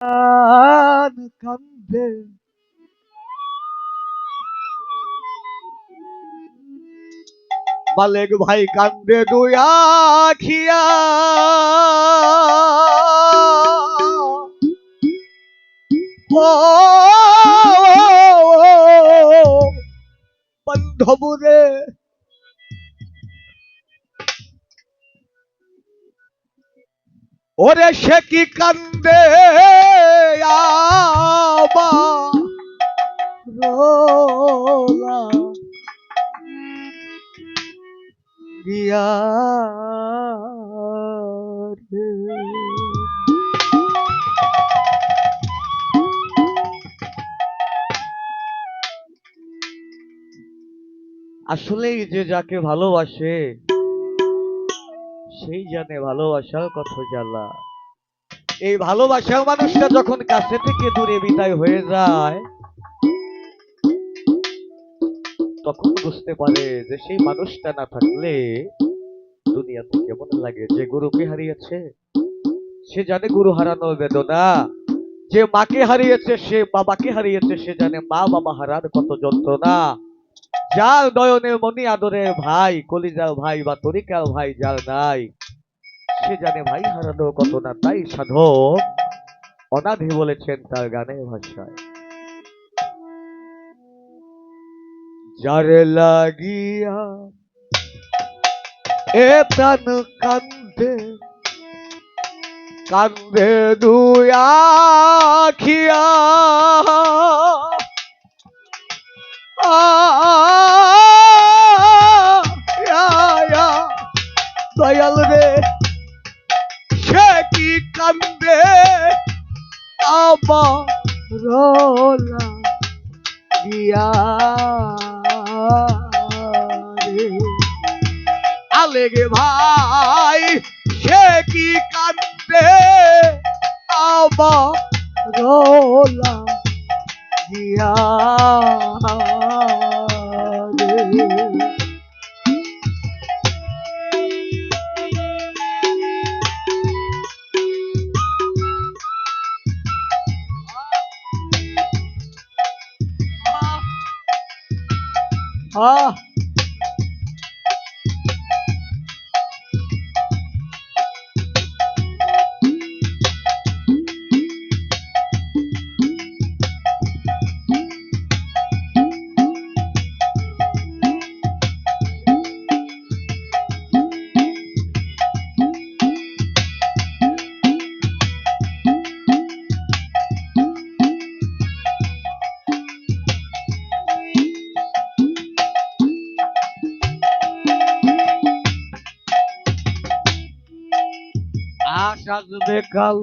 প্রাণ মালেক ভাই কান্দে দুয়া খিয়া বান্ধবরে ওরে সে কি কান্দে। আসলেই যে যাকে ভালোবাসে সেই জানে ভালোবাসার কত জ্বালা। এই ভালোবাসার মানুষটা যখন কাছে থেকে দূরে বিদায় হয়ে যায়, তখন বুঝতে পারে যে সেই মানুষটা না থাকলে দুনিয়াতে কেমন লাগে। যে গুরুকে হারিয়েছে, সে জানে গুরু হারানোর বেদনা। যে মাকে হারিয়েছে, সে বাবাকে হারিয়েছে, সে জানে মা বাবা হারার কত যন্ত্রণা। যার নয়নের মনি আদরে ভাই কলিজার ভাই বা তরিকার ভাই যার নাই। সে জানে ভাই হারানো কত না, তাই সাধক অনাধি বলেছেন তার গানে ভাষায়। লাগিয়া এ প্রাণ কান্দে কান্দে দুয়া খিয়া আবার রোলা গিয়া রে। আলেগে ভাই সে কি কান্দে আবার রোলা আসবে কাল।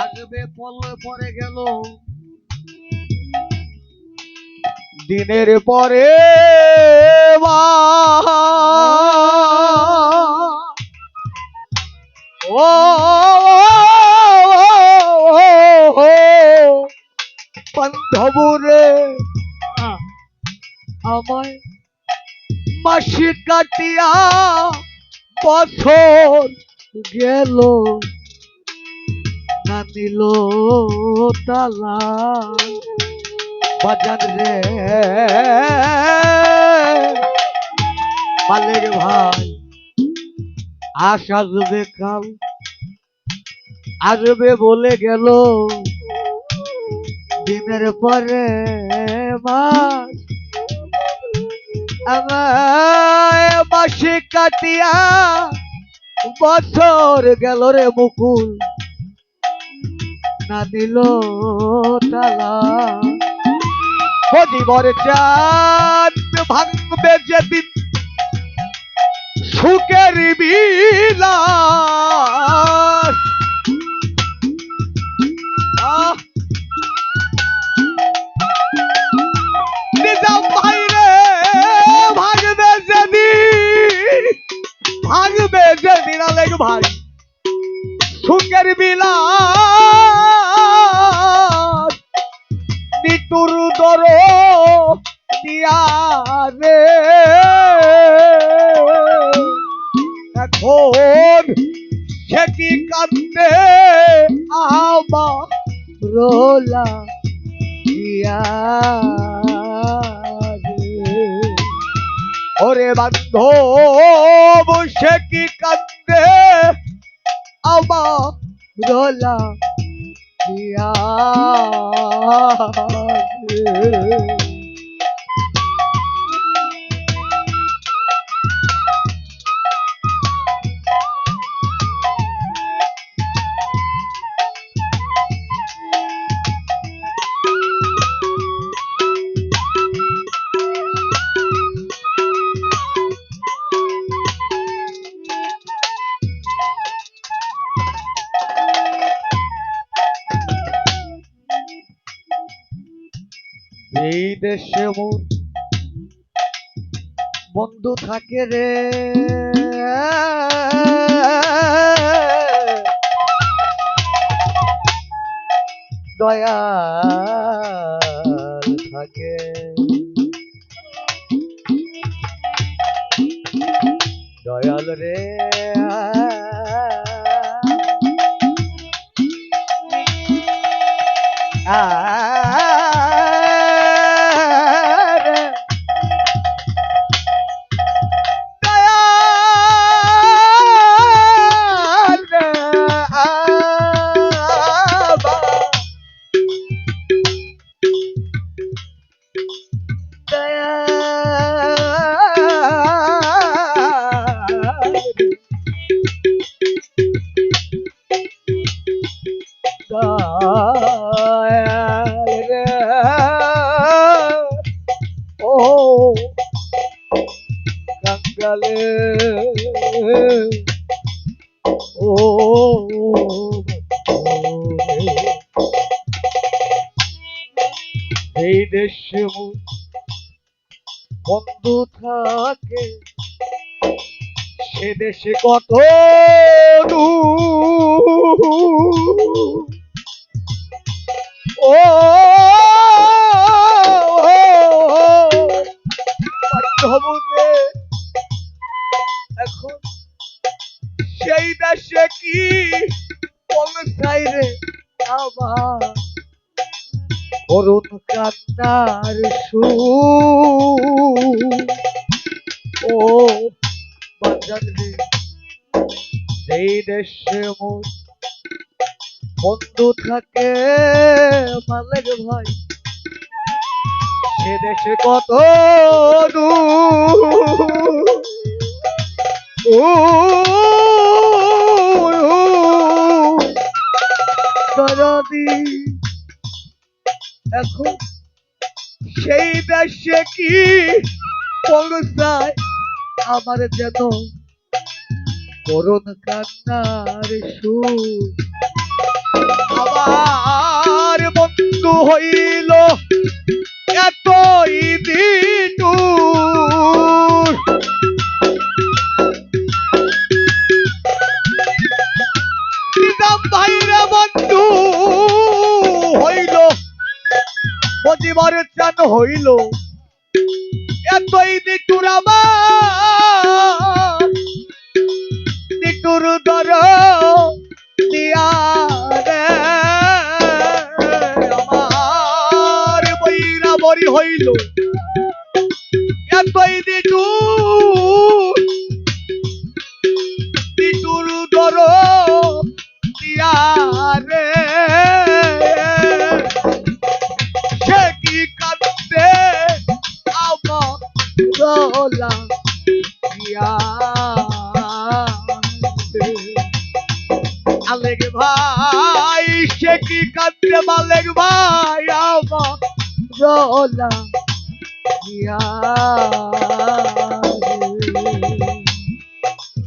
আসবে পলে পরে গেল। দিনের পরে ও বান্ধবরে আমায় মাসি কাটিয়া বছর গেল নিল তালা। বাজার রে মালের ভাই আস আসবে কাল আসবে বলে গেল। দিনের পরে মাস, আমায় বাসে কাটিয়া বছর গেল রে মুকুল। না দিল তালা। চাঁদ ভাঙবে যেদিন সুখের বিলাস। ভাই। সুখের বিলাস নিতুর দর রে। এখন সে কি কান্দে আহা রোলা দিয়া। ওরে বান্ধব, সে কি কান্দে আমার রোলা দিয়া বন্ধু থাকে রে। দয়া থাকে। দয়াল রে। আর মোর বন্ধু থাকে। সে দেশে কত ও এখন সেই দেশে কি পৌঁছাই রে আমার? কান্নার সুর ও দেশে বন্ধু থাকে মালেক ভাই সে দেশে কত এখন সেই দেশে কি পৌঁছায় আমার যেন করুন কান্নার সুর? আমার বন্ধু হইল বজিবার চান হইল। এতই আমার। দিটুর দর দিয়া হইল। এতই দিটুর দিটুর দর আলেক ভাই সে কি কাঁদতে মালেক ভাই? আমার জলা দিয়া।